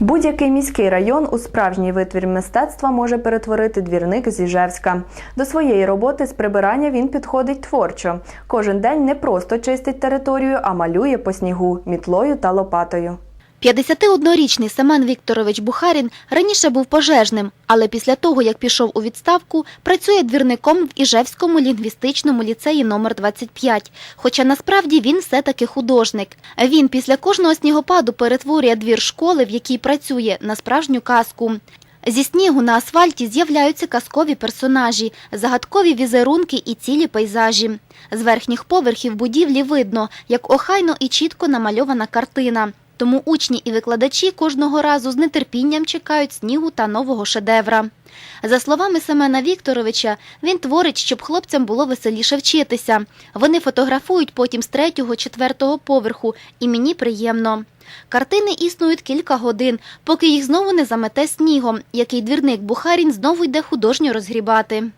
Будь-який міський район у справжній витвір мистецтва може перетворити двірник з Іжевська. До своєї роботи з прибирання він підходить творчо. Кожен день не просто чистить територію, а малює по снігу мітлою та лопатою. 51-річний Семен Вікторович Бухарін раніше був пожежним, але після того, як пішов у відставку, працює двірником в Іжевському лінгвістичному ліцеї номер 25. Хоча насправді він все-таки художник. Він після кожного снігопаду перетворює двір школи, в якій працює, на справжню казку. Зі снігу на асфальті з'являються казкові персонажі, загадкові візерунки і цілі пейзажі. З верхніх поверхів будівлі видно, як охайно і чітко намальована картина. Тому учні і викладачі кожного разу з нетерпінням чекають снігу та нового шедевра. За словами Семена Вікторовича, він творить, щоб хлопцям було веселіше вчитися. Вони фотографують потім з третього, четвертого поверху, і мені приємно. Картини існують кілька годин, поки їх знову не замете снігом, який двірник Бухарін знову йде художньо розгрібати.